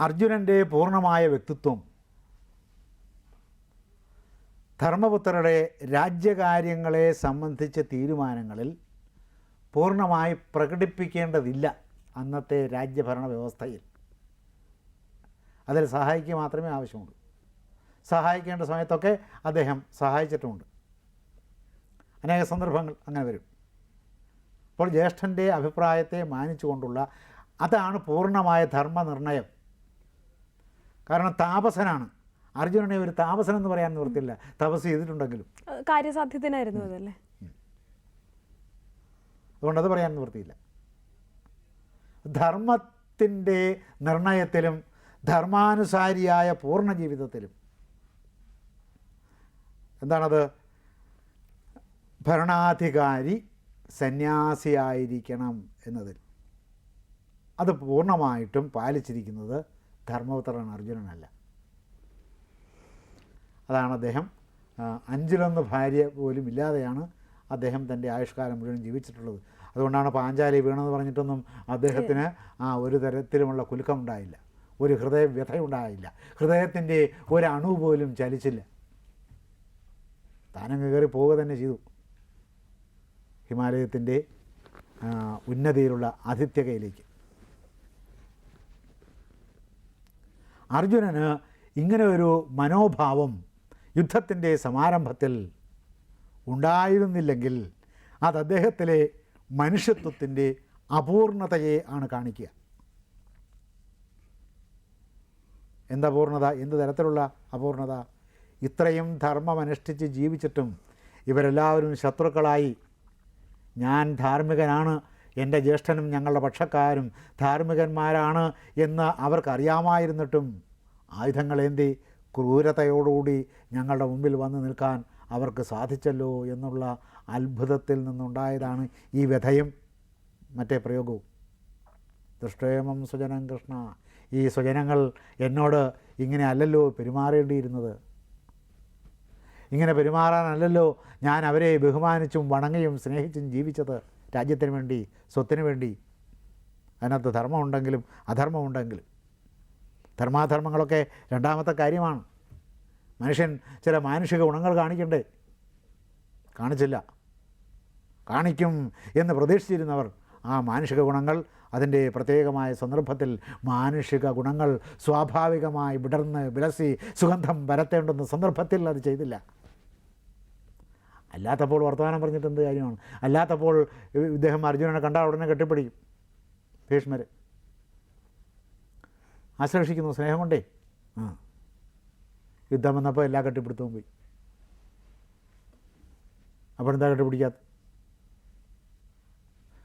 അർജുനന്റെ പൂർണമായ വ്യക്തിത്വം. ധർമ്മപുത്രരുടെ രാജ്യകാര്യങ്ങളെ സംബന്ധിച്ച തീരുമാനങ്ങളിൽ പൂർണമായി പ്രകടിപ്പിക്കേണ്ടതില്ല അന്നത്തെ രാജ്യഭരണ വ്യവസ്ഥയിൽ. അതിൽ സഹായിക്കുക മാത്രമേ ആവശ്യമുള്ളൂ. സഹായിക്കേണ്ട സമയത്തൊക്കെ അദ്ദേഹം സഹായിച്ചിട്ടുമുണ്ട്. അനേക സന്ദർഭങ്ങൾ അങ്ങനെ വരും. അപ്പോൾ ജ്യേഷ്ഠന്റെ അഭിപ്രായത്തെ മാനിച്ചുകൊണ്ടുള്ള അതാണ് പൂർണമായ ധർമ്മനിർണയം. കാരണം താപസനാണ്. അർജുനനെ ഒരു താപസൻ എന്ന് പറയാൻ നിർത്തില്ല തപസ് ചെയ്തിട്ടുണ്ടെങ്കിലും. കാര്യസാധ്യത്തിനായിരുന്നു അതല്ലേ? അതുകൊണ്ട് അതുകൊണ്ടത് പറയാൻ നിവൃത്തിയില്ല. ധർമ്മത്തിന്റെ നിർണയത്തിലും ധർമാനുസാരിയായ പൂർണ ജീവിതത്തിലും എന്താണത്? ഭരണാധികാരി സന്യാസിയായിരിക്കണം എന്നതിൽ. അത് പൂർണമായിട്ടും പാലിച്ചിരിക്കുന്നത് ധർമ്മപുത്രൻ അർജുനനല്ല. അതാണ് അദ്ദേഹം അഞ്ചിലൊന്ന് ഭാര്യ പോലും ഇല്ലാതെയാണ് അദ്ദേഹം തന്റെ ആയുഷ്കാലം മുഴുവൻ ജീവിച്ചിട്ടുള്ളത്. അതുകൊണ്ടാണ് പാഞ്ചാലി വീണെന്ന് പറഞ്ഞിട്ടൊന്നും അദ്ദേഹത്തിന് ആ ഒരു തരത്തിലുമുള്ള കുലുക്കം ഉണ്ടായില്ല. ഒരു ഹൃദയ വ്യഥയുണ്ടായില്ല. ഹൃദയത്തിന്റെ ഒരു അണു പോലും ചലിച്ചില്ല. താനങ്ങ് കയറി പോവുക തന്നെ ചെയ്തു. ഹിമാലയത്തിന്റെ ഉന്നതിയിലുള്ള ആതിഥ്യകയിലേക്ക് അർജുനന് ഇങ്ങനെ ഒരു മനോഭാവം യുദ്ധത്തിന്റെ സമാരംഭത്തിൽ ഉണ്ടായിരുന്നില്ലെങ്കിൽ അത് അദ്ദേഹത്തിലെ മനുഷ്യത്വത്തിന്റെ അപൂർണതയെ ആണ് കാണിക്കുക. എന്താ പൂർണത എന്ത് തരത്തിലുള്ള അപൂർണത? ഇത്രയും ധർമ്മമനുഷ്ഠിച്ച് ജീവിച്ചിട്ടും ഇവരെല്ലാവരും ശത്രുക്കളായി. ഞാൻ ധാർമ്മികനാണ്. എന്റെ ജ്യേഷ്ഠനും ഞങ്ങളുടെ പക്ഷക്കാരും ധാർമ്മികന്മാരാണ് എന്ന് അവർക്കറിയാമായിരുന്നിട്ടും ആയുധങ്ങളേന്തി ക്രൂരതയോടുകൂടി ഞങ്ങളുടെ മുമ്പിൽ വന്ന് നിൽക്കാൻ അവർക്ക് സാധിച്ചല്ലോ എന്നുള്ള അത്ഭുതത്തിൽ നിന്നുണ്ടായതാണ് ഈ വ്യഥയും. മറ്റേ പ്രയോഗവും. ദുഷ്ടേമം സുജനം കൃഷ്ണ. ഈ സുജനങ്ങൾ എന്നോട് ഇങ്ങനെ അല്ലല്ലോ പെരുമാറേണ്ടിയിരുന്നത്. ഇങ്ങനെ പെരുമാറാനല്ലല്ലോ ഞാൻ അവരെ ബഹുമാനിച്ചും വണങ്ങിയും സ്നേഹിച്ചും ജീവിച്ചത്. രാജ്യത്തിന് വേണ്ടി സ്വത്തിന് വേണ്ടി അതിനകത്ത് ധർമ്മമുണ്ടെങ്കിലും അധർമ്മമുണ്ടെങ്കിലും. ധർമാധർമ്മങ്ങളൊക്കെ രണ്ടാമത്തെ കാര്യമാണ്. മനുഷ്യൻ ചില മാനുഷിക ഗുണങ്ങൾ കാണിക്കണ്ടേ? കാണിച്ചില്ല. കാണിക്കും എന്ന് പ്രതീക്ഷിച്ചിരുന്നവർ ആ മാനുഷിക ഗുണങ്ങൾ അതിന്റെ പ്രത്യേകമായ സന്ദർഭത്തിൽ മാനുഷിക ഗുണങ്ങൾ സ്വാഭാവികമായി വിടർന്ന് വിലസി സുഗന്ധം വരത്തേണ്ടുന്ന സന്ദർഭത്തിൽ അത് ചെയ്തില്ല. അല്ലാത്തപ്പോൾ വർത്തമാനം പറഞ്ഞിട്ട് എന്ത് കാര്യമാണ്? അല്ലാത്തപ്പോൾ ഇദ്ദേഹം അർജുനനെ കണ്ടാൽ ഉടനെ കെട്ടിപ്പിടിക്കും. ഭീഷ്മർ ആശ്ലേഷിക്കുന്നു സ്നേഹം കൊണ്ടേ. ആ. യുദ്ധം വന്നപ്പോൾ എല്ലാ കെട്ടിപ്പിടുത്തവും പോയി. അപ്പോൾ എന്താ കെട്ടിപ്പിടിക്കാത്ത?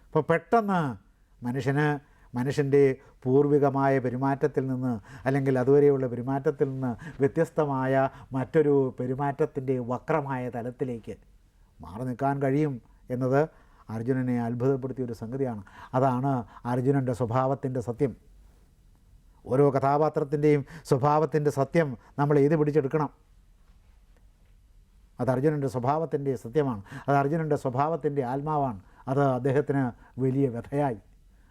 അപ്പോൾ പെട്ടെന്ന് മനുഷ്യന് മനുഷ്യന്റെ പൂർവികമായ പെരുമാറ്റത്തിൽ നിന്ന് അല്ലെങ്കിൽ അതുവരെയുള്ള പെരുമാറ്റത്തിൽ നിന്ന് വ്യത്യസ്തമായ മറ്റൊരു പെരുമാറ്റത്തിന്റെ വക്രമായ തലത്തിലേക്ക് മാറി നിൽക്കാൻ കഴിയും എന്നത് അർജുനനെ അത്ഭുതപ്പെടുത്തിയ ഒരു സംഗതിയാണ്. അതാണ് അർജുനന്റെ സ്വഭാവത്തിന്റെ സത്യം. ഓരോ കഥാപാത്രത്തിന്റെയും സ്വഭാവത്തിന്റെ സത്യം നമ്മൾ എഴുതി പിടിച്ചെടുക്കണം. അത് അർജുനന്റെ സ്വഭാവത്തിന്റെ സത്യമാണ്. അത് അർജുനന്റെ സ്വഭാവത്തിന്റെ ആത്മാവാണ്. അത് അദ്ദേഹത്തിന് വലിയ വ്യഥയായി.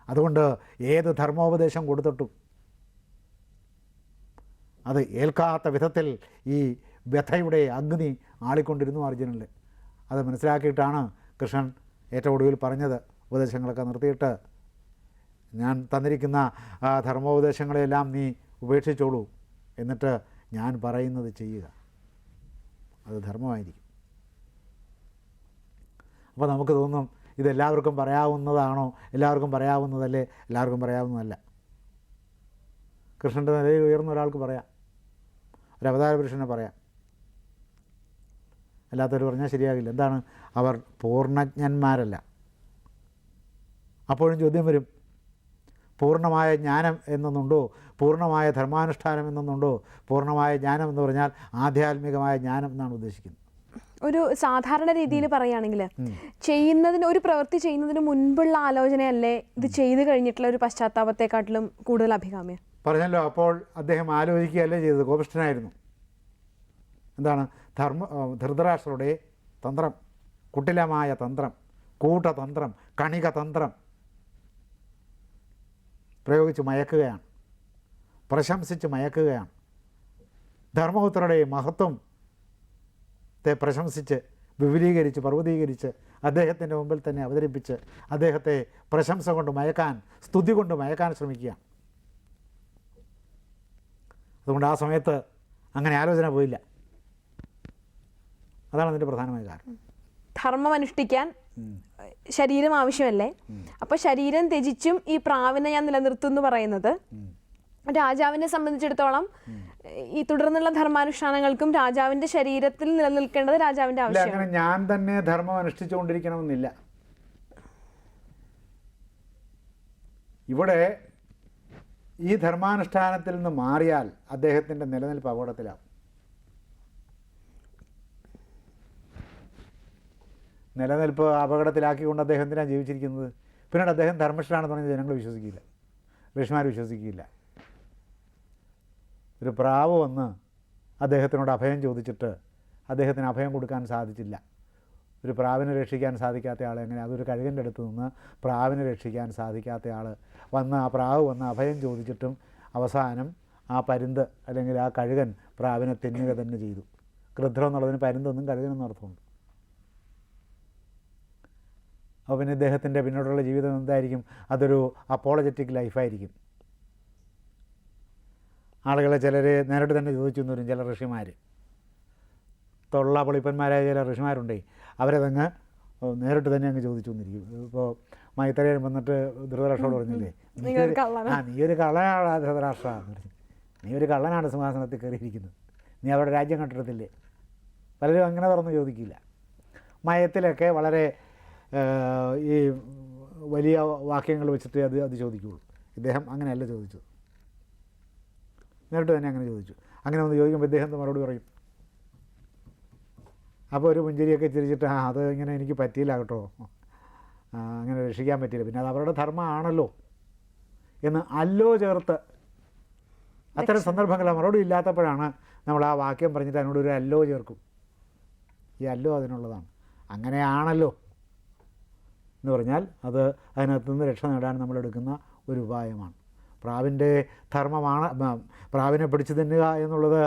അതുകൊണ്ട് ഏത് ധർമ്മോപദേശം കൊടുത്തിട്ടും അത് ഏൽക്കാത്ത വിധത്തിൽ ഈ വ്യഥയുടെ അഗ്നി ആളിക്കൊണ്ടിരുന്നു അർജുനനിൽ. അത് മനസ്സിലാക്കിയിട്ടാണ് കൃഷ്ണൻ ഏറ്റവും ഒടുവിൽ പറഞ്ഞത്. ഉപദേശങ്ങളൊക്കെ നിർത്തിയിട്ട് ഞാൻ തന്നിരിക്കുന്ന ധർമ്മോപദേശങ്ങളെല്ലാം നീ ഉപേക്ഷിച്ചോളൂ എന്നിട്ട് ഞാൻ പറയുന്നത് ചെയ്യുക. അത് ധർമ്മമായിരിക്കും. അപ്പോൾ നമുക്ക് തോന്നും ഇതെല്ലാവർക്കും പറയാവുന്നതാണോ? എല്ലാവർക്കും പറയാവുന്നതല്ലേ? എല്ലാവർക്കും പറയാവുന്നതല്ല. കൃഷ്ണന്റെ നിലയിൽ ഉയർന്ന ഒരാൾക്ക് പറയാം. ഒരു അവതാര പുരുഷനെ പറയാം. അല്ലാത്തവർ പറഞ്ഞാൽ ശരിയാകില്ല. എന്താണ്? അവർ പൂർണജ്ഞന്മാരല്ല. അപ്പോഴും ചോദ്യം വരും പൂർണമായ ജ്ഞാനം എന്നൊന്നുണ്ടോ? പൂർണമായ ധർമാനുഷ്ഠാനം എന്നൊന്നുണ്ടോ? പൂർണമായ ജ്ഞാനം എന്ന് പറഞ്ഞാൽ ആധ്യാത്മികമായ ജ്ഞാനം എന്നാണ് ഉദ്ദേശിക്കുന്നത്. ഒരു സാധാരണ രീതിയിൽ പറയുകയാണെങ്കിൽ ചെയ്യുന്നതിന് ഒരു പ്രവൃത്തി ചെയ്യുന്നതിന് മുൻപുള്ള ആലോചനയല്ലേ ഇത് ചെയ്തു കഴിഞ്ഞിട്ടുള്ള ഒരു പശ്ചാത്താപത്തെക്കാട്ടിലും കൂടുതൽ അഭികാമ്യം? പറഞ്ഞല്ലോ അപ്പോൾ അദ്ദേഹം ആലോചിക്കുകയല്ലേ ചെയ്തത്? കോപിഷ്ഠനായിരുന്നു. എന്താണ്? ധർമ്മ ധൃതരാഷ്ട്രയുടെ തന്ത്രം കുട്ടിലമായ തന്ത്രം കൂട്ടതന്ത്രം കണിക തന്ത്രം പ്രയോഗിച്ച് മയക്കുകയാണ് പ്രശംസിച്ച് മയക്കുകയാണ്. ധർമ്മപുത്രയുടെ മഹത്വത്തെ പ്രശംസിച്ച് വിപുലീകരിച്ച് പർവതീകരിച്ച് അദ്ദേഹത്തിന്റെ മുമ്പിൽ തന്നെ അവതരിപ്പിച്ച് അദ്ദേഹത്തെ പ്രശംസ കൊണ്ട് മയക്കാൻ സ്തുതി കൊണ്ട് മയക്കാൻ ശ്രമിക്കുക അതുകൊണ്ട് ആ സമയത്ത് അങ്ങനെ ആലോചന പോയില്ല. അതാണ് അതിന്റെ പ്രധാനമായ കാരണം. ധർമ്മം അനുഷ്ഠിക്കാൻ ശരീരം ആവശ്യമല്ലേ? അപ്പൊ ശരീരം ത്യജിച്ചും ഈ പ്രാവിനെ ഞാൻ നിലനിർത്തും എന്ന് പറയുന്നത് രാജാവിനെ സംബന്ധിച്ചിടത്തോളം ഈ തുടർന്നുള്ള ധർമാനുഷ്ഠാനങ്ങൾക്കും രാജാവിന്റെ ശരീരത്തിൽ നിലനിൽക്കേണ്ടത് രാജാവിന്റെ ആവശ്യമാണ്. ഞാൻ തന്നെ ധർമ്മം അനുഷ്ഠിച്ചുകൊണ്ടിരിക്കണമെന്നില്ല. ഇവിടെ ഈ ധർമാനുഷ്ഠാനത്തിൽ നിന്ന് മാറിയാൽ അദ്ദേഹത്തിന്റെ നിലനിൽപ്പ് അപകടത്തിലാവും. നിലനിൽപ്പ് അപകടത്തിലാക്കിക്കൊണ്ട് അദ്ദേഹം എന്തിനാണ് ജീവിച്ചിരിക്കുന്നത്? പിന്നീട് അദ്ദേഹം ധർമ്മിഷ്ഠനാണെന്ന് പറഞ്ഞ് ജനങ്ങൾ വിശ്വസിക്കില്ല. ഋഷിമാർ വിശ്വസിക്കില്ല. ഒരു പ്രാവ് വന്ന് അദ്ദേഹത്തിനോട് അഭയം ചോദിച്ചിട്ട് അദ്ദേഹത്തിന് അഭയം കൊടുക്കാൻ സാധിച്ചില്ല. ഒരു പ്രാവിനെ രക്ഷിക്കാൻ സാധിക്കാത്ത ആൾ എങ്ങനെ? അതൊരു കഴുകന്റെ അടുത്ത് നിന്ന് പ്രാവിനെ രക്ഷിക്കാൻ സാധിക്കാത്ത ആൾ വന്ന് ആ പ്രാവ് വന്ന് അഭയം ചോദിച്ചിട്ടും അവസാനം ആ പരുന്ത് അല്ലെങ്കിൽ ആ കഴുകൻ പ്രാവിനെ തിന്നുക തന്നെ ചെയ്തു. കൃദ്രം എന്നുള്ളതിന് പരുന്തൊന്നും കഴുകനെന്നും അർത്ഥമുണ്ട്. അപ്പോൾ പിന്നെ ഇദ്ദേഹത്തിന്റെ പിന്നോട്ടുള്ള ജീവിതം എന്തായിരിക്കും? അതൊരു അപ്പോളജറ്റിക് ലൈഫായിരിക്കും ആളുകളെ ചിലർ നേരിട്ട് തന്നെ ചോദിച്ചു വരും ചില ഋഷിമാർ തൊള്ള പൊളിപ്പന്മാരായ ചില ഋഷിമാരുണ്ടേ അവരതങ്ങ് നേരിട്ട് തന്നെ അങ്ങ് ചോദിച്ചു വന്നിരിക്കും ഇപ്പോൾ മൈത്രേയൻ വന്നിട്ട് ധൃതരാഷ്ട്രോട് പറഞ്ഞില്ലേ നീ ഒരു. ആ നീ ഒരു കള്ളനാണ് ധൃതരാഷ്ട്ര പറഞ്ഞു. നീ ഒരു കള്ളനാണ് സിംഹാസനത്തിൽ കയറിയിരിക്കുന്നത്. നീ അവരുടെ രാജ്യം കണ്ടിടത്തില്ലേ? പലരും അങ്ങനെ തുറന്ന് ചോദിക്കില്ല. മയത്തിലൊക്കെ വളരെ ഈ വലിയ വാക്യങ്ങൾ വെച്ചിട്ട് അത് അത് ചോദിക്കുകയുള്ളൂ ഇദ്ദേഹം അങ്ങനെയല്ല ചോദിച്ചത്. നേരിട്ട് തന്നെ അങ്ങനെ ചോദിച്ചു. അങ്ങനെ ഒന്ന് ചോദിക്കുമ്പോൾ ഇദ്ദേഹം എന്ത് മറുപടി പറയും? അപ്പോൾ ഒരു പുഞ്ചിരിയൊക്കെ ചിരിച്ചിട്ട് ആ അത് ഇങ്ങനെ എനിക്ക് പറ്റിയില്ല കേട്ടോ. അങ്ങനെ രക്ഷിക്കാൻ പറ്റിയില്ല. പിന്നെ അത് അവരുടെ ധർമ്മമാണല്ലോ എന്ന് അല്ലോ ചേർത്ത് അത്തരം സന്ദർഭങ്ങൾ മറുപടി ഇല്ലാത്തപ്പോഴാണ് നമ്മൾ ആ വാക്യം പറഞ്ഞിട്ട് അതിനോട് ഒരു അല്ലോ ചേർക്കും. ഈ അല്ലോ അതിനുള്ളതാണ്. അങ്ങനെയാണല്ലോ. എന്ന് പറഞ്ഞാൽ അത് അതിനകത്ത് നിന്ന് രക്ഷ നേടാൻ നമ്മൾ എടുക്കുന്ന ഒരു ഉപായമാണ്. പ്രാവിന്റെ ധർമ്മമാണ് പ്രാവിനെ പിടിച്ചു തിന്നുക എന്നുള്ളത്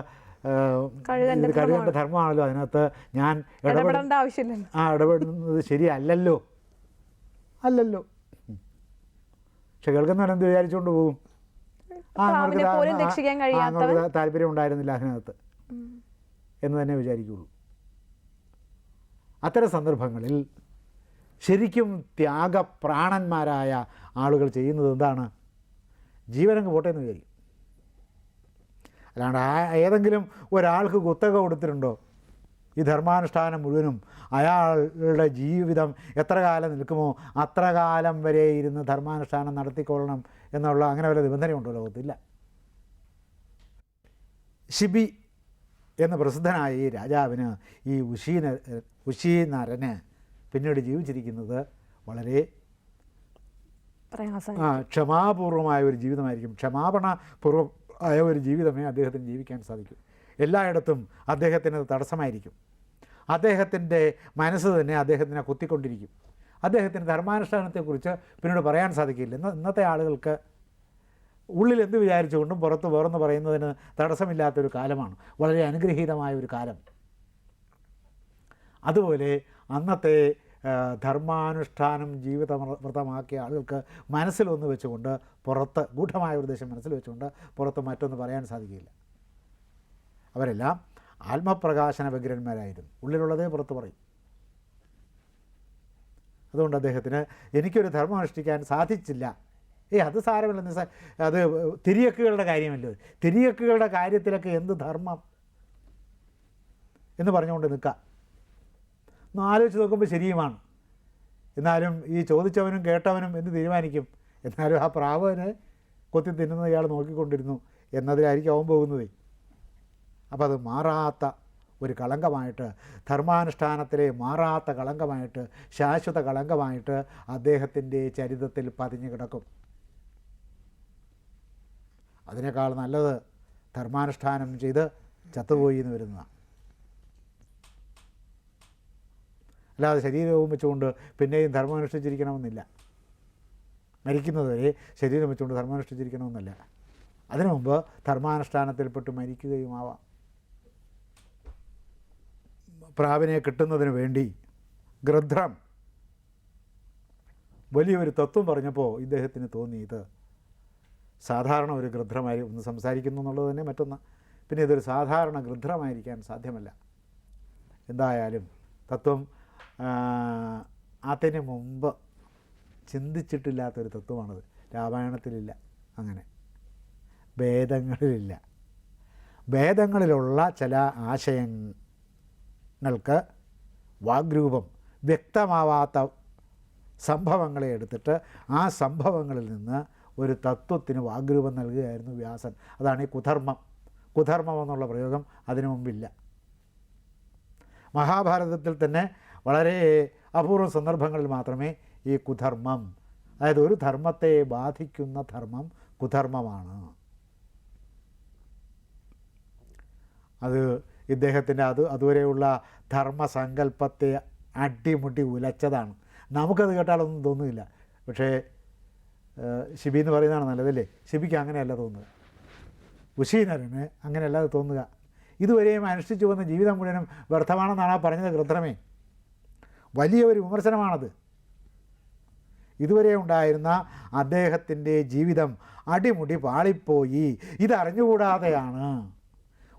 കഴുകന്റെ ധർമ്മമാണല്ലോ. അതിനകത്ത് ഞാൻ ഇടപെട ഇടപെടേണ്ട ആവശ്യമില്ല ആ ഇടപെടുന്നത് ശരിയല്ലല്ലോ. അല്ലല്ലോ. പക്ഷെ കേൾക്കുന്നവൻ എന്ത് വിചാരിച്ചുകൊണ്ട് പോകും? ആ, അവർക്ക് താല്പര്യം ഉണ്ടായിരുന്നില്ല അതിനകത്ത്. എന്ന് തന്നെ വിചാരിക്കുള്ളൂ അത്തരം സന്ദർഭങ്ങളിൽ ശരിക്കും ത്യാഗപ്രാണന്മാരായ ആളുകൾ ചെയ്യുന്നത് എന്താണ്? ജീവനങ്ങ് പോട്ടെ എന്ന് വിചാരിക്കും. അല്ലാണ്ട് ആ ഏതെങ്കിലും ഒരാൾക്ക് കുത്തക കൊടുത്തിട്ടുണ്ടോ? ഈ ധർമാനുഷ്ഠാനം മുഴുവനും അയാളുടെ ജീവിതം എത്ര കാലം നിൽക്കുമോ അത്ര കാലം വരെ ഇരുന്ന് ധർമാനുഷ്ഠാനം നടത്തിക്കൊള്ളണം എന്നുള്ള അങ്ങനെ വല്ല നിബന്ധനയുണ്ടോ ലോകത്തില്ല ശിബി എന്ന പ്രസിദ്ധനായ ഈ രാജാവിന് ഈ ഉശീന ഉശീനരന് പിന്നീട് ജീവിച്ചിരിക്കുന്നത് വളരെ ആ ക്ഷമാപൂർവമായ ഒരു ജീവിതമായിരിക്കും. ക്ഷമാപണ ആയ ഒരു ജീവിതമേ അദ്ദേഹത്തിന് ജീവിക്കാൻ സാധിക്കൂ. എല്ലായിടത്തും അദ്ദേഹത്തിന് തടസ്സമായിരിക്കും. അദ്ദേഹത്തിന്റെ മനസ്സ് തന്നെ അദ്ദേഹത്തിനെ കുത്തിക്കൊണ്ടിരിക്കും. അദ്ദേഹത്തിന് ധർമാനുഷ്ഠാനത്തെക്കുറിച്ച് പിന്നീട് പറയാൻ സാധിക്കില്ല. ഇന്ന് ഇന്നത്തെ ആളുകൾക്ക് ഉള്ളിൽ എന്ത് വിചാരിച്ചുകൊണ്ടും പുറത്ത് വേറെന്ന് പറയുന്നതിന് തടസ്സമില്ലാത്തൊരു കാലമാണ്. വളരെ അനുഗ്രഹീതമായ ഒരു കാലം. അതുപോലെ അന്നത്തെ ധർമാനുഷ്ഠാനം ജീവിതമൃതമാക്കിയ ആളുകൾക്ക് മനസ്സിൽ ഒന്ന് വെച്ചുകൊണ്ട് പുറത്ത് ഗൂഢമായ ഒരു ഉദ്ദേശം മനസ്സിൽ വെച്ചുകൊണ്ട് പുറത്ത് മറ്റൊന്ന് പറയാൻ സാധിക്കില്ല അവരെല്ലാം ആത്മപ്രകാശന വ്യഗ്രന്മാരായിരുന്നു ഉള്ളിലുള്ളതേ പുറത്ത് പറയും. അതുകൊണ്ട് അദ്ദേഹത്തിന് എനിക്കൊരു ധർമ്മം അനുഷ്ഠിക്കാൻ സാധിച്ചില്ല. ഏ അത് സാരമില്ല. നിസ്സാ അത് തിരിയക്കുകളുടെ കാര്യമല്ലോ? തിരിയക്കുകളുടെ കാര്യത്തിലൊക്കെ എന്ത് ധർമ്മം? എന്ന് പറഞ്ഞുകൊണ്ട് നിൽക്കാം. ഒന്ന് ആലോചിച്ച് നോക്കുമ്പോൾ ശരിയുമാണ്. എന്നാലും ഈ ചോദിച്ചവനും കേട്ടവനും എന്ന് തീരുമാനിക്കും? എന്നാലും ആ പ്രാവനെ കൊത്തി തിന്നുന്നത് ഇയാൾ നോക്കിക്കൊണ്ടിരുന്നു. എന്നതിലായിരിക്കും അവൻ പോകുന്നത്. അപ്പോൾ അത് മാറാത്ത ഒരു കളങ്കമായിട്ട് ധർമാനുഷ്ഠാനത്തിലെ മാറാത്ത കളങ്കമായിട്ട് ശാശ്വത കളങ്കമായിട്ട് അദ്ദേഹത്തിന്റെ ചരിതത്തിൽ പതിഞ്ഞു കിടക്കും. അതിനേക്കാൾ നല്ലത് ധർമാനുഷ്ഠാനം ചെയ്ത് ചത്തുപോയി എന്ന് വരുന്നതാണ്. അല്ലാതെ ശരീരവും വെച്ചുകൊണ്ട് പിന്നെയും ധർമ്മം അനുഷ്ഠിച്ചിരിക്കണമെന്നില്ല. മരിക്കുന്നതുവരെ ശരീരം വെച്ചുകൊണ്ട് ധർമ്മം അനുഷ്ഠിച്ചിരിക്കണമെന്നല്ല. അതിനു മുമ്പ് ധർമാനുഷ്ഠാനത്തിൽപ്പെട്ട് മരിക്കുകയുമാവാം. പ്രാവിനെ കിട്ടുന്നതിന് വേണ്ടി ഗ്രദ്ധ്രം വലിയൊരു തത്വം പറഞ്ഞപ്പോൾ ഇദ്ദേഹത്തിന് തോന്നി ഇത് സാധാരണ ഒരു ഗൃദ്ധ്രമായി ഒന്ന് സംസാരിക്കുന്നു എന്നുള്ളത് തന്നെ മറ്റൊന്ന്. പിന്നെ ഇതൊരു സാധാരണ ഗൃദ്ധ്രമായിരിക്കാൻ സാധ്യമല്ല. എന്തായാലും തത്വം അതിന് മുമ്പ് ചിന്തിച്ചിട്ടില്ലാത്തൊരു തത്വമാണത്. രാമായണത്തിലില്ല അങ്ങനെ. ഭേദങ്ങളിലില്ല ഭേദങ്ങളിലുള്ള ചില ആശയങ്ങൾക്ക് വാഗ്രൂപം വ്യക്തമാവാത്ത സംഭവങ്ങളെ എടുത്തിട്ട് ആ സംഭവങ്ങളിൽ നിന്ന് ഒരു തത്വത്തിന് വാഗ്രൂപം നൽകുകയായിരുന്നു വ്യാസൻ. അതാണ് ഈ കുധർമ്മം. കുധർമ്മം എന്നുള്ള പ്രയോഗം അതിനു മുമ്പില്ല. മഹാഭാരതത്തിൽ തന്നെ വളരെ അപൂർവ സന്ദർഭങ്ങളിൽ മാത്രമേ ഈ കുധർമ്മം അതായത് ഒരു ധർമ്മത്തെ ബാധിക്കുന്ന ധർമ്മം കുധർമ്മമാണ്. അത് ഇദ്ദേഹത്തിന്റെ അത് അതുവരെയുള്ള ധർമ്മസങ്കല്പത്തെ അടിമുട്ടി ഉലച്ചതാണ്. നമുക്കത് കേട്ടാലൊന്നും തോന്നുന്നില്ല. പക്ഷേ ശിബി എന്ന് പറയുന്നതാണ് നല്ലതല്ലേ? ശിബിക്ക് അങ്ങനെയല്ല തോന്നുക. ഉശീനരന് അങ്ങനെയല്ലാതെ തോന്നുക. ഇതുവരെയും അനുഷ്ഠിച്ചു വന്ന ജീവിതം മുഴുവനും വ്യർത്ഥമാണെന്നാണ് ആ പറഞ്ഞത് കൃത്രമേ. വലിയ ഒരു വിമർശനമാണത്. ഇതുവരെ ഉണ്ടായിരുന്ന അദ്ദേഹത്തിന്റെ ജീവിതം അടിമുടി പാളിപ്പോയി. ഇതറിഞ്ഞുകൂടാതെയാണ്.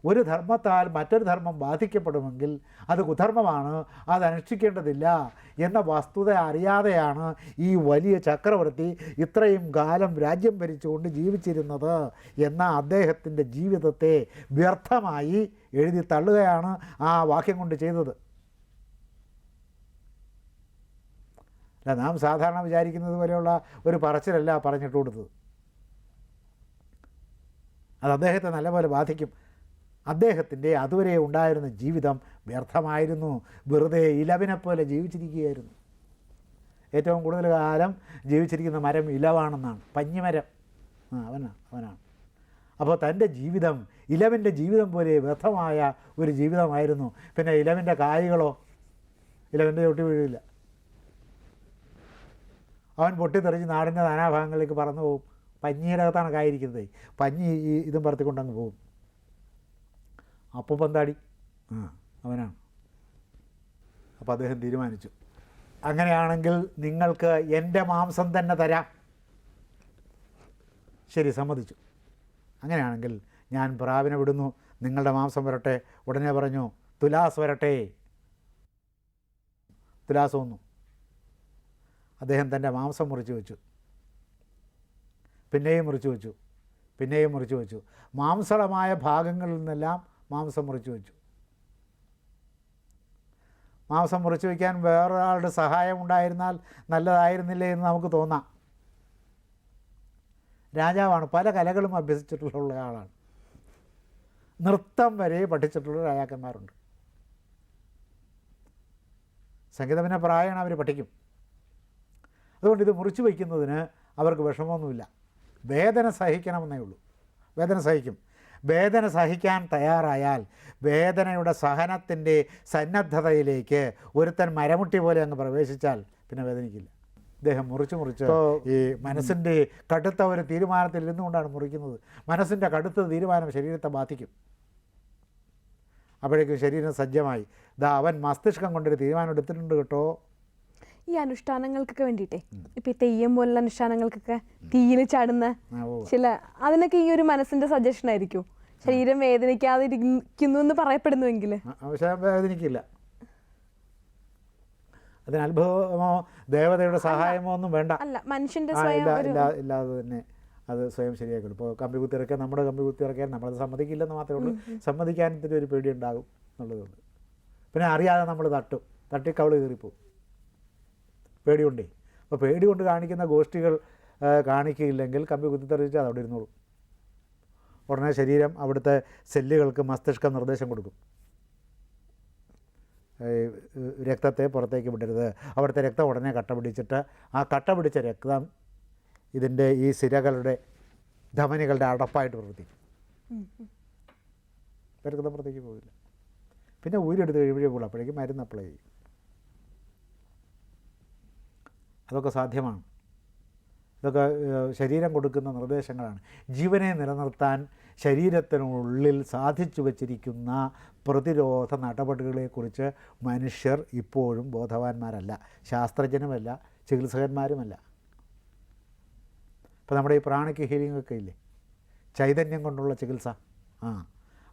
ഒരു ധർമ്മത്താൽ മറ്റൊരു ധർമ്മം ബാധിക്കപ്പെടുമെങ്കിൽ അത് കുധർമ്മമാണ് അത് അനുഷ്ഠിക്കേണ്ടതില്ല എന്ന വസ്തുത അറിയാതെയാണ് ഈ വലിയ ചക്രവർത്തി ഇത്രയും കാലം രാജ്യം ഭരിച്ചുകൊണ്ട് ജീവിച്ചിരുന്നത് എന്ന അദ്ദേഹത്തിന്റെ ജീവിതത്തെ വ്യർത്ഥമായി എഴുതി തള്ളുകയാണ് ആ വാക്യം കൊണ്ട് ചെയ്തത്. നാം സാധാരണ വിചാരിക്കുന്നത് പോലെയുള്ള ഒരു പറച്ചിലല്ല പറഞ്ഞിട്ട് കൊടുത്തത്. അത് അദ്ദേഹത്തെ നല്ലപോലെ ബാധിക്കും. അദ്ദേഹത്തിന്റെ അതുവരെ ഉണ്ടായിരുന്ന ജീവിതം വ്യർത്ഥമായിരുന്നു. വെറുതെ ഇലവിനെ പോലെ ജീവിച്ചിരിക്കുകയായിരുന്നു. ഏറ്റവും കൂടുതൽ കാലം ജീവിച്ചിരിക്കുന്ന മരം ഇലവാണെന്നാണ്. പഞ്ഞിമരം. ആ അവനാണ് അവനാണ്. അപ്പോൾ തന്റെ ജീവിതം ഇലവിന്റെ ജീവിതം പോലെ വ്യർത്ഥമായ ഒരു ജീവിതമായിരുന്നു. പിന്നെ ഇലവിന്റെ കായ്കളോ? ഇലവിന്റെ ചവിട്ടി വീഴില്ല. അവൻ പൊട്ടിത്തെറിച്ച് നാടിന്റെ നാനാഭാഗങ്ങളിലേക്ക് പറന്നു പോകും പഞ്ഞിയുടെ കായിരിക്കുന്നത് പഞ്ഞി ഈ ഇതും പറത്തിക്കൊണ്ടങ്ങ് പോകും അപ്പോൾ പന്താടി ആ അവനാണ്. അപ്പോൾ അദ്ദേഹം തീരുമാനിച്ചു. അങ്ങനെയാണെങ്കിൽ നിങ്ങൾക്ക് എന്റെ മാംസം തന്നെ തരാം. ശരി സമ്മതിച്ചു. അങ്ങനെയാണെങ്കിൽ ഞാൻ പ്രാവിനെ വിടുന്നു. നിങ്ങളുടെ മാംസം വരട്ടെ. ഉടനെ പറഞ്ഞു തുലാസ് വരട്ടെ. തുലാസ് വന്നു. അദ്ദേഹം തന്റെ മാംസം മുറിച്ച് വെച്ചു. പിന്നെയും മുറിച്ചു വെച്ചു. പിന്നെയും മുറിച്ചു വെച്ചു. മാംസളമായ ഭാഗങ്ങളിൽ നിന്നെല്ലാം മാംസം മുറിച്ചു വെച്ചു. മാംസം മുറിച്ചു വയ്ക്കാൻ വേറൊരാളുടെ സഹായം ഉണ്ടായിരുന്നാൽ നല്ലതായിരുന്നില്ലേ എന്ന് നമുക്ക് തോന്നാം. രാജാവാണ് പല കലകളും അഭ്യസിച്ചിട്ടുള്ള ആളാണ്. നൃത്തം വരെ പഠിച്ചിട്ടുള്ള രാജാക്കന്മാരുണ്ട്. സംഗീതം പിന്നെ പ്രായമാണ് അവർ പഠിക്കും. അതുകൊണ്ട് ഇത് മുറിച്ചു വയ്ക്കുന്നതിന് അവർക്ക് വിഷമമൊന്നുമില്ല. വേദന സഹിക്കണമെന്നേ ഉള്ളൂ. വേദന സഹിക്കും. വേദന സഹിക്കാൻ തയ്യാറായാൽ വേദനയുടെ സഹനത്തിന്റെ സന്നദ്ധതയിലേക്ക് ഒരുത്തൻ മരമുട്ടി പോലെ അങ്ങ് പ്രവേശിച്ചാൽ പിന്നെ വേദനിക്കില്ല. ഇദ്ദേഹം മുറിച്ച് മുറിച്ച് ഈ മനസ്സിന്റെ കടുത്ത ഒരു തീരുമാനത്തിൽ ഇരുന്നുകൊണ്ടാണ് മുറിക്കുന്നത്. മനസ്സിന്റെ കടുത്ത തീരുമാനം ശരീരത്തെ ബാധിക്കും. അപ്പോഴേക്കും ശരീരം സജ്ജമായി. ദാ അവൻ മസ്തിഷ്കം കൊണ്ടൊരു തീരുമാനം എടുത്തിട്ടുണ്ട് കേട്ടോ. ഈ അനുഷ്ഠാനങ്ങൾക്കൊക്കെ വേണ്ടിയിട്ടേ. ഇപ്പൊ ഈ തെയ്യം പോലുള്ള അനുഷ്ഠാനങ്ങൾക്കൊക്കെ തീയിൽ ചാടുന്ന ചില അതിനൊക്കെ ഈ ഒരു മനസ്സിന്റെ സജഷൻ ആയിരിക്കും. ശരീരം വേദനിക്കാതിരിക്കുന്നു എന്ന് പറയപ്പെടുന്നുവെങ്കിൽ വേദനിക്കില്ല. അതിന് അത്ഭുതമോ ദേവതയുടെ സഹായമോ ഒന്നും വേണ്ട. അല്ല മനുഷ്യന്റെ ഇല്ലാതെ തന്നെ അത് സ്വയം ശരിയാക്കും ഇപ്പോൾ കമ്പി കുത്തിറക്കാൻ നമ്മുടെ കമ്പി കുത്തിറക്കാൻ നമ്മളത് സമ്മതിക്കില്ലെന്ന് മാത്രമേ ഉള്ളൂ. സമ്മതിക്കാൻ ഒരു പേടി ഉണ്ടാകും എന്നുള്ളതുകൊണ്ട് പിന്നെ അറിയാതെ നമ്മൾ തട്ടും. തട്ടി കവൾ കയറിപ്പോവും പേടിയുണ്ടേ. അപ്പോൾ പേടി കൊണ്ട് കാണിക്കുന്ന ഗോഷ്ഠികൾ കാണിക്കുകയില്ലെങ്കിൽ കമ്പി കുത്തിത്തെറിച്ച് അവിടെ ഇരുന്നോളും. ഉടനെ ശരീരം അവിടുത്തെ സെല്ലുകൾക്ക് മസ്തിഷ്കം നിർദ്ദേശം കൊടുക്കും. രക്തത്തെ പുറത്തേക്ക് വിടരുത്. അവിടുത്തെ രക്തം ഉടനെ കട്ട പിടിച്ചിട്ട് ആ കട്ട പിടിച്ച രക്തം ഇതിന്റെ ഈ സിരകളുടെ ധമനികളുടെ അടപ്പായിട്ട് പ്രവർത്തിക്കും. രക്തം പുറത്തേക്ക് പോകില്ല പിന്നെ ഊരെടുത്ത് കഴിയുമ്പോഴേ പോകുള്ളൂ അപ്പോഴേക്കും മരുന്ന് അപ്ലൈ ചെയ്യും. അതൊക്കെ സാധ്യമാണ്. ഇതൊക്കെ ശരീരം കൊടുക്കുന്ന നിർദ്ദേശങ്ങളാണ്. ജീവനെ നിലനിർത്താൻ ശരീരത്തിനുള്ളിൽ സാധിച്ചു വച്ചിരിക്കുന്ന പ്രതിരോധ നടപടികളെക്കുറിച്ച് മനുഷ്യർ ഇപ്പോഴും ബോധവാന്മാരല്ല. ശാസ്ത്രജ്ഞനുമല്ല ചികിത്സകന്മാരുമല്ല. ഇപ്പോൾ നമ്മുടെ ഈ പ്രാണിക്ക് ഹീലിംഗ് ഒക്കെ ഇല്ലേ? ചൈതന്യം കൊണ്ടുള്ള ചികിത്സ. ആ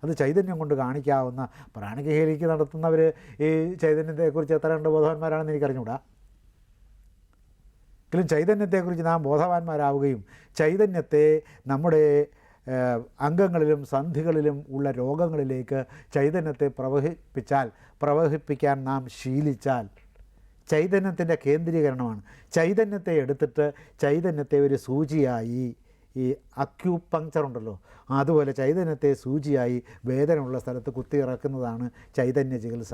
അത് ചൈതന്യം കൊണ്ട് കാണിക്കാവുന്ന പ്രാണിക്ക് ഹീലിക്ക് നടത്തുന്നവർ ഈ ചൈതന്യത്തെക്കുറിച്ച് എത്ര കണ്ട് ബോധവാന്മാരാണെന്ന് എനിക്കറിഞ്ഞൂടാ. എങ്കിലും ചൈതന്യത്തെക്കുറിച്ച് നാം ബോധവാന്മാരാവുകയും ചൈതന്യത്തെ നമ്മുടെ അംഗങ്ങളിലും സന്ധികളിലും ഉള്ള രോഗങ്ങളിലേക്ക് ചൈതന്യത്തെ പ്രവഹിപ്പിച്ചാൽ പ്രവഹിപ്പിക്കാൻ നാം ശീലിച്ചാൽ ചൈതന്യത്തിന്റെ കേന്ദ്രീകരണമാണ്. ചൈതന്യത്തെ എടുത്തിട്ട് ചൈതന്യത്തെ ഒരു സൂചിയായി ഈ അക്യൂപങ്ചർ ഉണ്ടല്ലോ അതുപോലെ ചൈതന്യത്തെ സൂചിയായി വേദനയുള്ള സ്ഥലത്ത് കുത്തി ഇറക്കുന്നതാണ് ചൈതന്യ ചികിത്സ.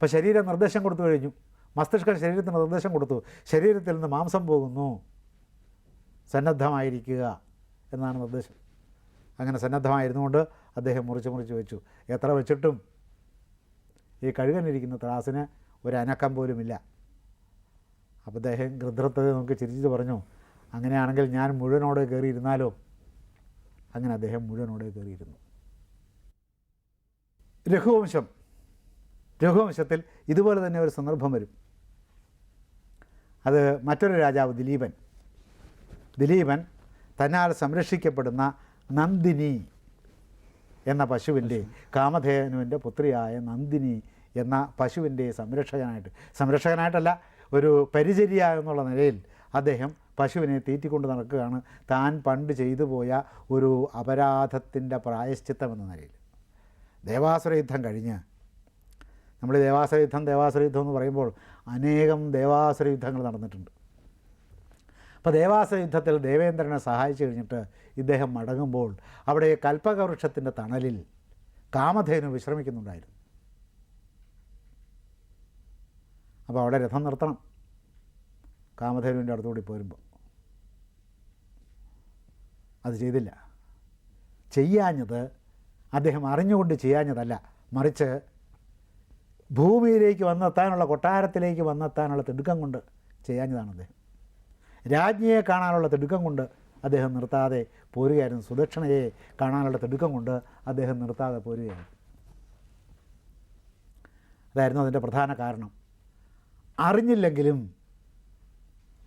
ഇപ്പോൾ ശരീരം നിർദ്ദേശം കൊടുത്തു കഴിഞ്ഞു. മസ്തിഷ്കം ശരീരത്തിന് നിർദ്ദേശം കൊടുത്തു. ശരീരത്തിൽ നിന്ന് മാംസം പോകുന്നു. സന്നദ്ധമായിരിക്കുക എന്നാണ് നിർദ്ദേശം. അങ്ങനെ സന്നദ്ധമായിരുന്നുകൊണ്ട് അദ്ദേഹം മുറിച്ച് മുറിച്ച് വെച്ചു. എത്ര വെച്ചിട്ടും ഈ കഴുകനിരിക്കുന്ന ത്രാസിന് ഒരു അനക്കം പോലുമില്ല. അപ്പോൾ അദ്ദേഹം ഗൃദ്രത്തെ നമുക്ക് ചിരിച്ചിട്ട് പറഞ്ഞു അങ്ങനെയാണെങ്കിൽ ഞാൻ മുഴുവനോടെ കയറിയിരുന്നാലോ? അങ്ങനെ അദ്ദേഹം മുഴുവനോടെ കയറിയിരുന്നു. രഘുവംശം. രഘുവംശത്തിൽ ഇതുപോലെ തന്നെ ഒരു സന്ദർഭം വരും. അത് മറ്റൊരു രാജാവ് ദിലീപൻ. ദിലീപൻ തന്നാൽ സംരക്ഷിക്കപ്പെടുന്ന നന്ദിനി എന്ന പശുവിന്റെ കാമധേനുവിന്റെ പുത്രിയായ നന്ദിനി എന്ന പശുവിന്റെ സംരക്ഷകനായിട്ട് സംരക്ഷകനായിട്ടല്ല ഒരു പരിചര്യ എന്നുള്ള നിലയിൽ അദ്ദേഹം പശുവിനെ തീറ്റിക്കൊണ്ട് നടക്കുകയാണ്. താൻ പണ്ട് ചെയ്തു പോയ ഒരു അപരാധത്തിന്റെ പ്രായശ്ചിത്തം എന്ന നിലയിൽ. ദേവാസുര യുദ്ധം കഴിഞ്ഞ് നമ്മൾ ദേവാസുര യുദ്ധം ദേവാസുര യുദ്ധം എന്ന് പറയുമ്പോൾ അനേകം ദേവാസുരയുദ്ധങ്ങൾ നടന്നിട്ടുണ്ട്. അപ്പോൾ ദേവാസുരയുദ്ധത്തിൽ ദേവേന്ദ്രനെ സഹായിച്ചു കഴിഞ്ഞിട്ട് ഇദ്ദേഹം മടങ്ങുമ്പോൾ അവിടെ കൽപ്പകവൃക്ഷത്തിന്റെ തണലിൽ കാമധേനു വിശ്രമിക്കുന്നുണ്ടായിരുന്നു. അപ്പോൾ അവിടെ രഥം നിർത്തണം. കാമധേനുവിന്റെ അടുത്തുകൂടി പോരുമ്പോൾ. അത് ചെയ്തില്ല. ചെയ്യാഞ്ഞത് അദ്ദേഹം അറിഞ്ഞുകൊണ്ട് ചെയ്യാഞ്ഞതല്ല. മറിച്ച് ഭൂമിയിലേക്ക് വന്നെത്താനുള്ള കൊട്ടാരത്തിലേക്ക് വന്നെത്താനുള്ള തിടുക്കം കൊണ്ട് ചെയ്യാഞ്ഞതാണ് അദ്ദേഹം. രാജ്ഞിയെ കാണാനുള്ള തിടുക്കം കൊണ്ട് അദ്ദേഹം നിർത്താതെ പോരുകയായിരുന്നു. സുദക്ഷിണയെ കാണാനുള്ള തിടുക്കം കൊണ്ട് അദ്ദേഹം നിർത്താതെ പോരുകയായിരുന്നു. അതായിരുന്നു അതിന്റെ പ്രധാന കാരണം. അറിഞ്ഞില്ലെങ്കിലും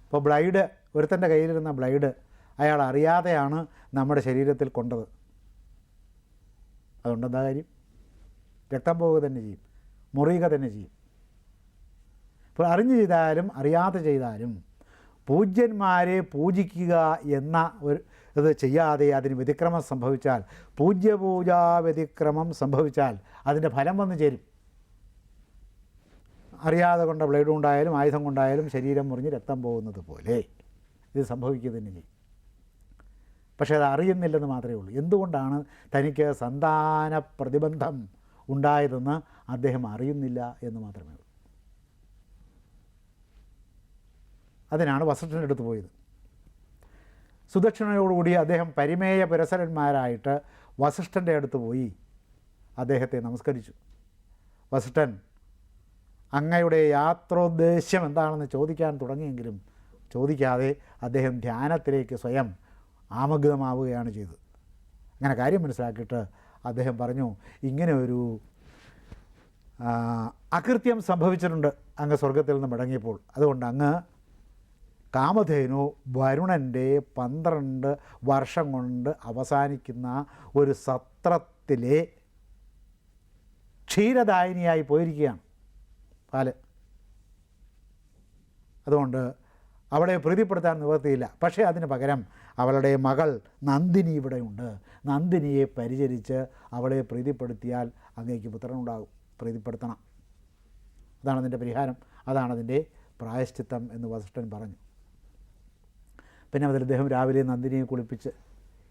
ഇപ്പോൾ ബ്ലൈഡ് ഒരുത്തന്റെ കയ്യിലിരുന്ന ബ്ലൈഡ് അയാൾ അറിയാതെയാണ് നമ്മുടെ ശരീരത്തിൽ കൊണ്ടത്. അതുകൊണ്ടെന്താ കാര്യം? രക്തം പോവുക തന്നെ ചെയ്യും. മുറിയുക തന്നെ ചെയ്യും. ഇപ്പോൾ അറിഞ്ഞു ചെയ്താലും അറിയാതെ ചെയ്താലും പൂജ്യന്മാരെ പൂജിക്കുക എന്ന ഒരു ഇത് ചെയ്യാതെ അതിന് വ്യതിക്രമം സംഭവിച്ചാൽ പൂജ്യപൂജാ വ്യതിക്രമം സംഭവിച്ചാൽ അതിന്റെ ഫലം വന്നു ചേരും. അറിയാതെ കൊണ്ട ബ്ലേഡ് കൊണ്ടായാലും ആയുധം കൊണ്ടായാലും ശരീരം മുറിഞ്ഞ് രക്തം പോകുന്നത് പോലെ ഇത് സംഭവിക്കുക തന്നെ ചെയ്യും. പക്ഷേ അത് അറിയുന്നില്ലെന്ന് മാത്രമേ ഉള്ളൂ. എന്തുകൊണ്ടാണ് തനിക്ക് സന്താന പ്രതിബന്ധം ഉണ്ടായതെന്ന് അദ്ദേഹം അറിയുന്നില്ല എന്ന് മാത്രമേ ഉള്ളൂ. അതിനാണ് വസിഷ്ഠന്റെ അടുത്ത് പോയത്. സുദക്ഷിണയോടുകൂടി അദ്ദേഹം പരിമേയ പുരസരന്മാരായിട്ട് വസിഷ്ഠന്റെ അടുത്ത് പോയി അദ്ദേഹത്തെ നമസ്കരിച്ചു. വസിഷ്ഠൻ അങ്ങയുടെ യാത്രോദ്ദേശ്യം എന്താണെന്ന് ചോദിക്കാൻ തുടങ്ങിയെങ്കിലും ചോദിക്കാതെ അദ്ദേഹം ധ്യാനത്തിലേക്ക് സ്വയം ആമഗ്നമാവുകയാണ് ചെയ്തത്. അങ്ങനെ കാര്യം മനസ്സിലാക്കിയിട്ട് അദ്ദേഹം പറഞ്ഞു ഇങ്ങനെ ഒരു അകൃത്യം സംഭവിച്ചിട്ടുണ്ട് അങ്ങ് സ്വർഗത്തിൽ നിന്ന് മടങ്ങിയപ്പോൾ. അതുകൊണ്ട് അങ്ങ് കാമധേനു വരുണന്റെ പന്ത്രണ്ട് വർഷം കൊണ്ട് അവസാനിക്കുന്ന ഒരു സത്രത്തിലെ ക്ഷീരദായിനിയായി പോയിരിക്കുകയാണ് പാൽ അതുകൊണ്ട് അവളെ പ്രീതിപ്പെടുത്താൻ നിവർത്തിയില്ല പക്ഷേ അതിന് പകരം അവളുടെ മകൾ നന്ദിനി ഇവിടെയുണ്ട്. നന്ദിനിയെ പരിചരിച്ച് അവളെ പ്രീതിപ്പെടുത്തിയാൽ അങ്ങേക്ക് പുത്രനുണ്ടാകും. പ്രീതിപ്പെടുത്തണം. അതാണ് അതിന്റെ പരിഹാരം. അതാണ് അതിന്റെ പ്രായശ്ചിത്തം എന്ന് വസിഷ്ഠൻ പറഞ്ഞു. പിന്നെ അതിൽ അദ്ദേഹം രാവിലെ നന്ദിനിയെ കുളിപ്പിച്ച്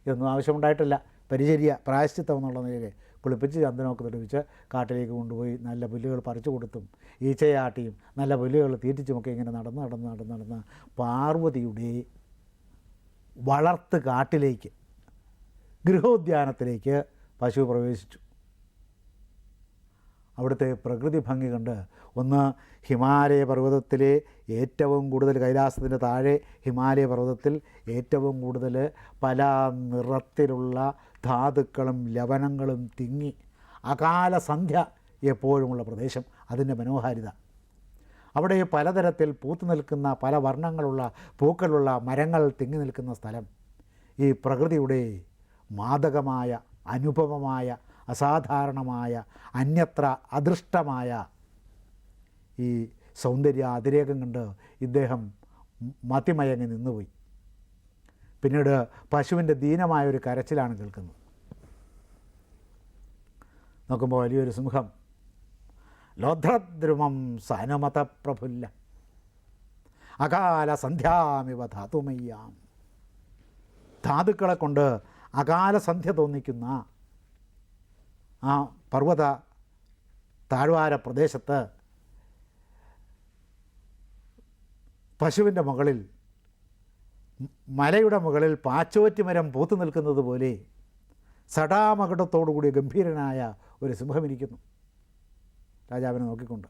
ഇതൊന്നും ആവശ്യമുണ്ടായിട്ടില്ല. പരിചരിയ പ്രായശ്ചിത്തം എന്നുള്ള നിലയിൽ കുളിപ്പിച്ച് ചന്ദനമൊക്കെ തെളിവിച്ച് കാട്ടിലേക്ക് കൊണ്ടുപോയി നല്ല പുല്ലുകൾ പറിച്ചു കൊടുത്തും ഈച്ചയാട്ടിയും നല്ല പുല്ലുകൾ തീറ്റിച്ചുമൊക്കെ ഇങ്ങനെ നടന്ന് നടന്ന് നടന്ന് നടന്ന് പാർവതിയുടെ വളർത്ത് കാട്ടിലേക്ക് ഗൃഹോദ്യാനത്തിലേക്ക് പശു പ്രവേശിച്ചു. അവിടുത്തെ പ്രകൃതി ഭംഗി കണ്ട് ഒന്ന് ഹിമാലയ പർവതത്തിലെ ഏറ്റവും കൂടുതൽ കൈലാസത്തിന്റെ താഴെ ഹിമാലയ പർവതത്തിൽ ഏറ്റവും കൂടുതൽ പല നിറത്തിലുള്ള ധാതുക്കളും ലവണങ്ങളും തിങ്ങി അകാല സന്ധ്യ എപ്പോഴുമുള്ള പ്രദേശം. അതിന്റെ മനോഹാരിത. അവിടെ പലതരത്തിൽ പൂത്തു നിൽക്കുന്ന പല വർണങ്ങളുള്ള പൂക്കളുള്ള മരങ്ങൾ തിങ്ങി നിൽക്കുന്ന സ്ഥലം. ഈ പ്രകൃതിയുടെ മാദകമായ അനുപമമായ അസാധാരണമായ അന്യത്ര അദൃഷ്ടമായ ഈ സൗന്ദര്യ അതിരേകം കണ്ട് ഇദ്ദേഹം മതിമയങ്ങി നിന്നുപോയി. പിന്നീട് പശുവിന്റെ ദീനമായ ഒരു കരച്ചിലാണ് കേൾക്കുന്നത്. നോക്കുമ്പോൾ വലിയൊരു സിംഹം. ലോധ്രദ്രുമം സനുമത പ്രഫുല്ല അകാല സന്ധ്യാമിവ ധാതുമയ്യാം. ധാതുക്കളെ കൊണ്ട് അകാല സന്ധ്യ തോന്നിക്കുന്ന ആ പർവത താഴ്വാര പ്രദേശത്ത് പശുവിന്റെ മുകളിൽ മലയുടെ മുകളിൽ പാച്ചോറ്റുമരം പൂത്തു നിൽക്കുന്നത് പോലെ സടാമകടത്തോടുകൂടി ഗംഭീരനായ ഒരു സിംഹം ഇരിക്കുന്നു. രാജാവിനെ നോക്കിക്കൊണ്ട്.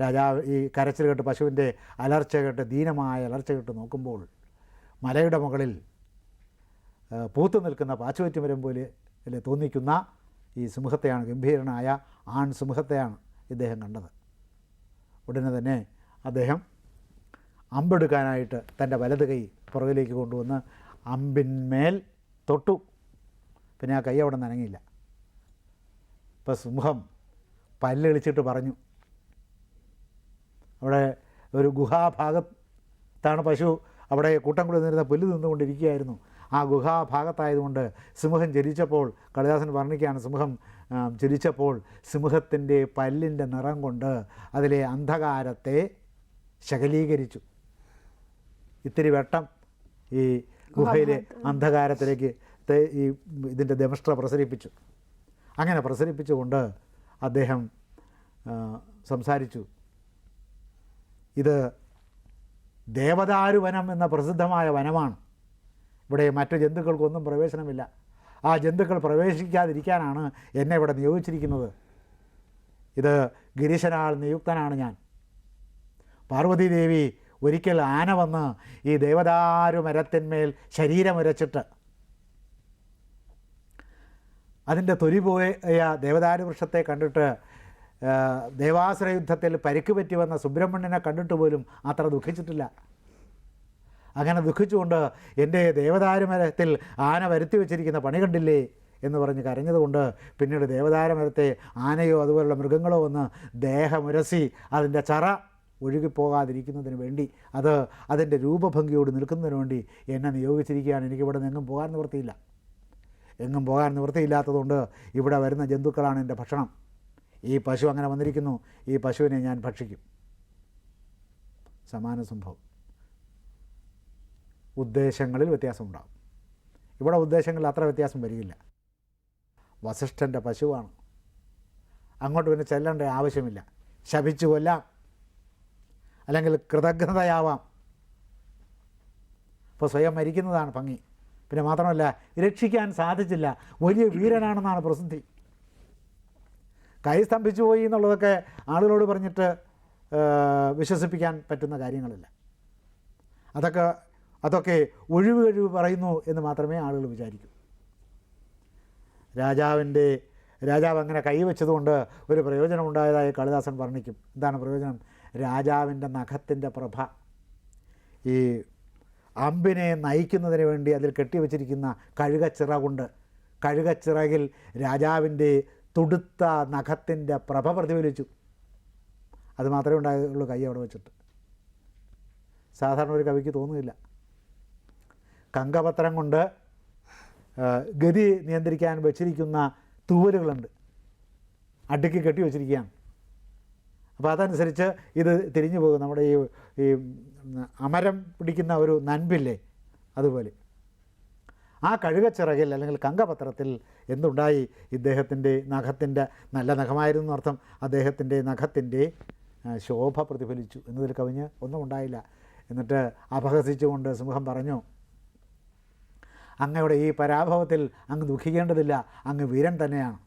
രാജാവ് ഈ കരച്ചിൽ കേട്ട് പശുവിന്റെ അലർച്ച കേട്ട് ദീനമായ അലർച്ച കേട്ട് നോക്കുമ്പോൾ മലയുടെ മുകളിൽ പൂത്തു നിൽക്കുന്ന പാച്ചുവറ്റുമരം പോലെ അല്ലെ തോന്നിക്കുന്ന ഈ സിംഹത്തെയാണ് ഗംഭീരനായ ആൺ സിംഹത്തെയാണ് ഇദ്ദേഹം കണ്ടത്. ഉടനെ തന്നെ അദ്ദേഹം അമ്പെടുക്കാനായിട്ട് തന്റെ വലത് കൈ പുറകിലേക്ക് കൊണ്ടുവന്ന് അമ്പിന്മേൽ തൊട്ടു. പിന്നെ ആ കൈ അവിടെ നനങ്ങിയില്ല ഇപ്പം സിംഹം പല്ലെളിച്ചിട്ട് പറഞ്ഞു. അവിടെ ഒരു ഗുഹാഭാഗത്താണ് പശു അവിടെ കൂട്ടം കൂടി നിന്നിരുന്ന പുല്ല് നിന്നുകൊണ്ടിരിക്കുകയായിരുന്നു. ആ ഗുഹാഭാഗത്തായതുകൊണ്ട് സിംഹം ചരിച്ചപ്പോൾ കളിദാസൻ വർണിക്കുകയാണ് സിംഹം ജനിച്ചപ്പോൾ സിംഹത്തിന്റെ പല്ലിന്റെ നിറം കൊണ്ട് അതിലെ അന്ധകാരത്തെ ശകലീകരിച്ചു. ഇത്തിരി വെട്ടം ഈ ഗുഹയിലെ അന്ധകാരത്തിലേക്ക് ഈ ഇതിന്റെ ദമഷ്ട്ര പ്രസരിപ്പിച്ചു. അങ്ങനെ പ്രസരിപ്പിച്ചുകൊണ്ട് അദ്ദേഹം സംസാരിച്ചു. ഇത് ദേവദാരു വനം എന്ന പ്രസിദ്ധമായ വനമാണ്. ഇവിടെ മറ്റു ജന്തുക്കൾക്കൊന്നും പ്രവേശനമില്ല. ആ ജന്തുക്കൾ പ്രവേശിക്കാതിരിക്കാനാണ് എന്നെ ഇവിടെ നിയോഗിച്ചിരിക്കുന്നത്. ഇത് ഗിരീശനാൽ നിയുക്തനാണ് ഞാൻ. പാർവതീദേവി ഒരിക്കൽ ആന വന്ന് ഈ ദേവദാരു മരത്തിന്മേൽ ശരീരമുരച്ചിട്ട് അതിന്റെ തൊലി പോയ ദേവദാരു വൃക്ഷത്തെ കണ്ടിട്ട് ദേവാസുര യുദ്ധത്തിൽ പരിക്ക് പറ്റി വന്ന സുബ്രഹ്മണ്യനെ കണ്ടിട്ട് പോലും അത്ര ദുഃഖിച്ചിട്ടില്ല. അങ്ങനെ ദുഃഖിച്ചുകൊണ്ട് എന്റെ ദേവദാരുമരത്തിൽ ആന വരുത്തി വെച്ചിരിക്കുന്ന പണി കണ്ടില്ലേ എന്ന് പറഞ്ഞ് കരഞ്ഞതുകൊണ്ട് പിന്നീട് ദേവദാരുമരത്തെ ആനയോ അതുപോലുള്ള മൃഗങ്ങളോ വന്ന് ദേഹമുരസി അതിന്റെ ചറ ഒഴുകിപ്പോകാതിരിക്കുന്നതിന് വേണ്ടി അത് അതിന്റെ രൂപഭംഗിയോട് നിൽക്കുന്നതിന് വേണ്ടി എന്നെ നിയോഗിച്ചിരിക്കുകയാണ്. എനിക്കിവിടെ എങ്ങും പോകാൻ നിവൃത്തിയില്ല. എങ്ങും പോകാൻ നിവൃത്തിയില്ലാത്തതുകൊണ്ട് ഇവിടെ വരുന്ന ജന്തുക്കളാണ് എന്റെ ഭക്ഷണം. ഈ പശു അങ്ങനെ വന്നിരിക്കുന്നു. ഈ പശുവിനെ ഞാൻ ഭക്ഷിക്കും. സമാന സംഭവം. ഉദ്ദേശങ്ങളിൽ വ്യത്യാസമുണ്ടാകും ഇവിടെ ഉദ്ദേശങ്ങളിൽ അത്ര വ്യത്യാസം വരികയില്ല. വസിഷ്ഠന്റെ പശുവാണ്. അങ്ങോട്ട് പിന്നെ ചെല്ലേണ്ട ആവശ്യമില്ല. ശപിച്ചു കൊല്ലാം. അല്ലെങ്കിൽ കൃതജ്ഞതയാവാം. ഇപ്പോൾ സ്വയം മരിക്കുന്നതാണ് ഭംഗി. പിന്നെ മാത്രമല്ല രക്ഷിക്കാൻ സാധിച്ചില്ല. വലിയ വീരനാണെന്നാണ് പ്രസിദ്ധി. കൈ സ്തംഭിച്ചു പോയി എന്നുള്ളതൊക്കെ ആളുകളോട് പറഞ്ഞിട്ട് വിശ്വസിപ്പിക്കാൻ പറ്റുന്ന കാര്യങ്ങളല്ല. അതൊക്കെ അതൊക്കെ ഒഴിവ് കഴിവ് പറയുന്നു എന്ന് മാത്രമേ ആളുകൾ വിചാരിക്കൂ. രാജാവിന്റെ രാജാവ് അങ്ങനെ കൈവച്ചതുകൊണ്ട് ഒരു പ്രയോജനം ഉണ്ടായതായി കാളിദാസൻ വർണിക്കും. എന്താണ് പ്രയോജനം? രാജാവിന്റെ നഖത്തിന്റെ പ്രഭ. ഈ അമ്പിനെ നയിക്കുന്നതിന് വേണ്ടി അതിൽ കെട്ടിവെച്ചിരിക്കുന്ന കഴുകച്ചിറ കൊണ്ട് കഴുകച്ചിറകിൽ രാജാവിന്റെ തുടുത്ത നഖത്തിന്റെ പ്രഭ പ്രതിഫലിച്ചു. അത് മാത്രമേ ഉണ്ടായുള്ളൂ കൈ അവിടെ വെച്ചിട്ട്. സാധാരണ ഒരു കവിക്ക് തോന്നുന്നില്ല കങ്കപത്രം കൊണ്ട് ഗതി നിയന്ത്രിക്കാൻ വെച്ചിരിക്കുന്ന തൂവലുകളുണ്ട്. അടുക്കി കെട്ടി വെച്ചിരിക്കുകയാണ് അപ്പോൾ അതനുസരിച്ച് ഇത് തിരിഞ്ഞു പോകും. നമ്മുടെ ഈ ഈ അമരം പിടിക്കുന്ന ഒരു നൻപില്ലേ? അതുപോലെ. ആ കഴുകച്ചിറകിൽ അല്ലെങ്കിൽ കങ്കപത്രത്തിൽ എന്തുണ്ടായി? ഇദ്ദേഹത്തിന്റെ നഖത്തിന്റെ നല്ല നഖമായിരുന്നു അർത്ഥം അദ്ദേഹത്തിന്റെ നഖത്തിന്റെ ശോഭ പ്രതിഫലിച്ചു എന്നതിൽ കവിഞ്ഞ് ഒന്നും ഉണ്ടായില്ല. എന്നിട്ട് അപഹസിച്ചുകൊണ്ട് സിംഹം പറഞ്ഞു അങ്ങയുടെ ഈ പരാഭവത്തിൽ അങ്ങ് ദുഃഖിക്കേണ്ടതില്ല. അങ്ങ് വീരൻ തന്നെയാണ്.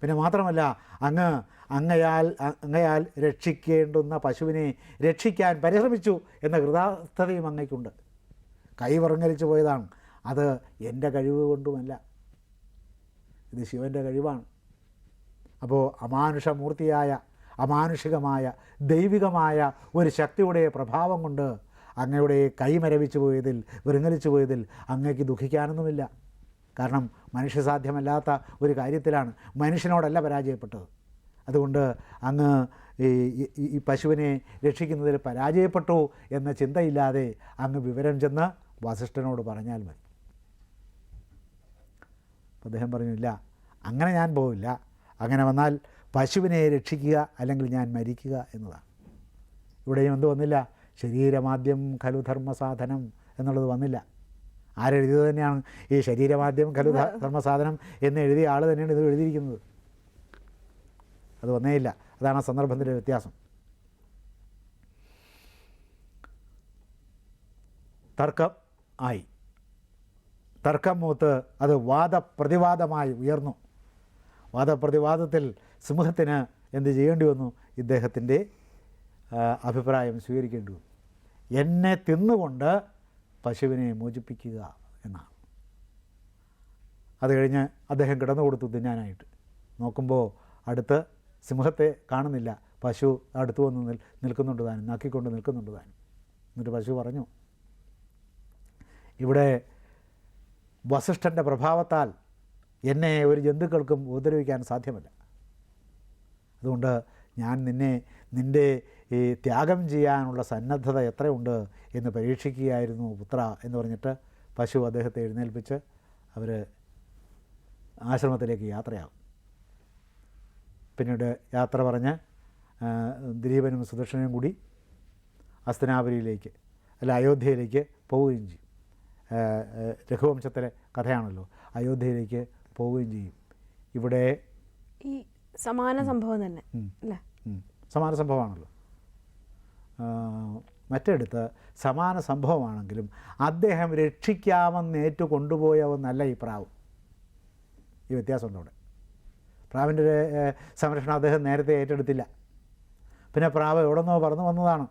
പിന്നെ മാത്രമല്ല അങ്ങ് അങ്ങയാൽ അങ്ങയാൽ രക്ഷിക്കേണ്ടുന്ന പശുവിനെ രക്ഷിക്കാൻ പരിശ്രമിച്ചു എന്ന കൃതാർത്ഥതയും അങ്ങയ്ക്കുണ്ട്. കൈ വിറങ്ങലിച്ചു പോയതാണ്. അത് എന്റെ കഴിവ് കൊണ്ടുമല്ല. ഇത് ശിവന്റെ കഴിവാണ്. അപ്പോൾ അമാനുഷമൂർത്തിയായ അമാനുഷികമായ ദൈവികമായ ഒരു ശക്തിയുടെ പ്രഭാവം കൊണ്ട് അങ്ങയുടെ കൈ മരവിച്ചു പോയതിൽ വിറങ്ങലിച്ചു പോയതിൽ അങ്ങയ്ക്ക് ദുഃഖിക്കാനൊന്നുമില്ല. കാരണം മനുഷ്യസാധ്യമല്ലാത്ത ഒരു കാര്യത്തിലാണ് മനുഷ്യനോടല്ല പരാജയപ്പെട്ടത്. അതുകൊണ്ട് അങ്ങ് ഈ പശുവിനെ രക്ഷിക്കുന്നതിൽ പരാജയപ്പെട്ടു എന്ന ചിന്തയില്ലാതെ അങ്ങ് വിവരം ചെന്ന് വസിഷ്ഠനോട് പറഞ്ഞാൽ മതി. അദ്ദേഹം പറഞ്ഞു ഇല്ല അങ്ങനെ ഞാൻ പോവില്ല. അങ്ങനെ വന്നാൽ പശുവിനെ രക്ഷിക്കുക അല്ലെങ്കിൽ ഞാൻ മരിക്കുക എന്നതാണ്. ഇവിടെയും എന്ത് വന്നില്ല? ശരീരമാദ്യം ഖലു ധർമ്മസാധനം എന്നുള്ളത് വന്നില്ല. ആരെഴുതിയത് തന്നെയാണ് ഈ ശരീരമാദ്യം ഖലു സാധനം ധർമ്മസാധനം എന്ന് എഴുതിയ ആൾ തന്നെയാണ് ഇത് എഴുതിയിരിക്കുന്നത്. അത് വന്നേയില്ല അതാണ് ആ സന്ദർഭത്തിന്റെ വ്യത്യാസം. തർക്കം ആയി. തർക്കം മൂത്ത് അത് വാദപ്രതിവാദമായി ഉയർന്നു. വാദപ്രതിവാദത്തിൽ സിംഹത്തിന് എന്ത് ചെയ്യേണ്ടി വന്നു? ഇദ്ദേഹത്തിന്റെ അഭിപ്രായം സ്വീകരിക്കേണ്ടി വന്നു. എന്നെ തിന്നുകൊണ്ട് പശുവിനെ മോചിപ്പിക്കുക എന്നാണ്. അത് കഴിഞ്ഞ് അദ്ദേഹം കിടന്നു കൊടുത്തു തിന്നാനായിട്ട്. നോക്കുമ്പോൾ അടുത്ത് സിംഹത്തെ കാണുന്നില്ല. പശു അടുത്തു വന്ന് നിൽ നിൽക്കുന്നുണ്ട് താനും. നക്കിക്കൊണ്ട് നിൽക്കുന്നുണ്ട് താനും. എന്നിട്ട് പശു പറഞ്ഞു ഇവിടെ വസിഷ്ഠന്റെ പ്രഭാവത്താൽ എന്നെ ഒരു ജന്തുക്കൾക്കും ഉപദ്രവിക്കാൻ സാധ്യമല്ല. അതുകൊണ്ട് ഞാൻ നിന്നെ നിന്റെ ഈ ത്യാഗം ചെയ്യാനുള്ള സന്നദ്ധത എത്രയുണ്ട് എന്ന് പരീക്ഷിക്കുകയായിരുന്നു പുത്ര എന്ന് പറഞ്ഞിട്ട് പശു അദ്ദേഹത്തെ എഴുന്നേൽപ്പിച്ച് അവർ ആശ്രമത്തിലേക്ക് യാത്രയാകും പിന്നീട് യാത്ര പറഞ്ഞ് ദിലീപനും സുദർശനും കൂടി അസ്തനാപുരിയിലേക്ക് അല്ല അയോധ്യയിലേക്ക് പോവുകയും ചെയ്യും. രഘുവംശത്തിലെ കഥയാണല്ലോ. അയോധ്യയിലേക്ക് പോവുകയും ചെയ്യും. ഇവിടെ ഈ സമാന സംഭവം തന്നെ അല്ലേ. സമാന സംഭവമാണല്ലോ. മറ്റെടുത്ത് മറ്റിടത്ത് സമാന സംഭവമാണെങ്കിലും അദ്ദേഹം രക്ഷിക്കാമെന്ന് ഏറ്റു കൊണ്ടുപോയവെന്നല്ല ഈ പ്രാവ്. ഈ വ്യത്യാസമുണ്ട് അവിടെ പ്രാവിന്റെ സംരക്ഷണം അദ്ദേഹം നേരത്തെ ഏറ്റെടുത്തില്ല. പിന്നെ പ്രാവ് എവിടെ നിന്നോ പറന്നു വന്നതാണ്.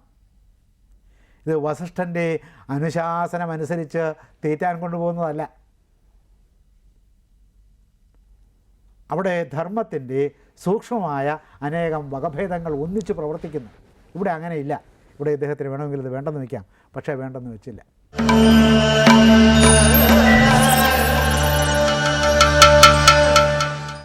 ഇത് വസിഷ്ഠന്റെ അനുശാസനമനുസരിച്ച് തീറ്റാൻ കൊണ്ടുപോകുന്നതല്ല. അവിടെ ധർമ്മത്തിന്റെ സൂക്ഷ്മമായ അനേകം വകഭേദങ്ങൾ ഒന്നിച്ച് പ്രവർത്തിക്കുന്നു. ഇവിടെ അങ്ങനെയില്ല. ഇവിടെ ഇദ്ദേഹത്തിന് വേണമെങ്കിൽ ഇത് വേണ്ടെന്ന് വയ്ക്കാം. പക്ഷേ വേണ്ടെന്ന് വെച്ചില്ല.